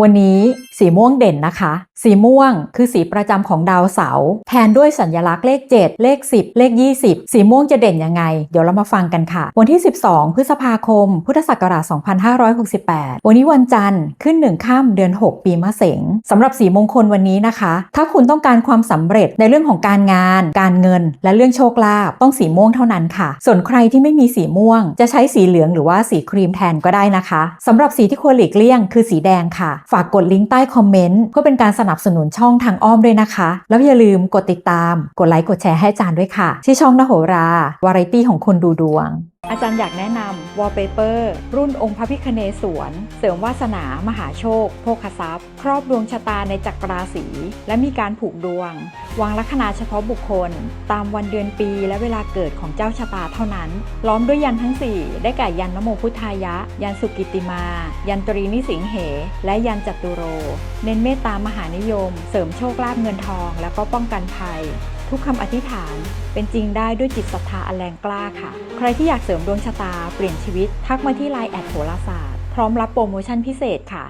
วันนี้ สีม่วงเด่นนะคะ สีม่วงคือสีประจำของดาวเสาร์แทนด้วยสัญลักษณ์เลข 7 เลข 10 เลข 20 สีม่วงจะเด่นยังไง เดี๋ยวเรามาฟังกันค่ะ วันที่ 12 พฤษภาคม พุทธศักราช 2568 วันนี้วันจันทร์ขึ้น1ข้ามเดือน 6 ปีมะเสงสำหรับสีมงคลวันนี้นะคะ ถ้าคุณต้องการความสำเร็จในเรื่องของการงาน การเงิน และเรื่องโชคลาภต้องสีม่วงเท่านั้นค่ะ ส่วนใครที่ไม่มีสีม่วง จะใช้สีเหลืองหรือว่าสีครีมแทนก็ได้นะคะสำหรับสีที่ควรหลีกเลี่ยง คือสีแดงค่ะ ฝากกดลิงก์ใต้คอมเมนต์เพื่อเป็นการสนับสนุนช่องทางอ้อมด้วยนะคะ แล้วอย่าลืมกดติดตาม กดไลค์กดแชร์ให้อาจารย์ด้วยค่ะ ที่ช่องนโหรา วาไรตี้ของคนดูดวงอาจารย์อยากแนะนำวอลเปเปอร์รุ่นองค์พระพิคเนศวรเสริมวาสนามหาโชค โภคทรัพย์ ครอบดวงชะตาในจักรราศี และมีการผูกดวง วางลัคนาเฉพาะบุคคล ตามวันเดือนปีและเวลาเกิดของเจ้าชะตาเท่านั้น ล้อมด้วยยันทั้ง 4 ได้แก่ยันนโมพุทธายะ ยันสุกิติมา ยันตรีนิสิงเห และยันจัตุโร เน้นเมตตามหานิยม เสริมโชคลาภเงินทอง แล้วก็ป้องกันภัย ทุกคำอธิษฐานเป็นจริงได้ด้วยจิตศรัทธาอันแรงกล้าค่ะ ใครที่อยากเสริมดวงชะตาเปลี่ยนชีวิต ทักมาที่ไลน์แอดโหราศาสตร์ พร้อมรับโปรโมชั่นพิเศษค่ะ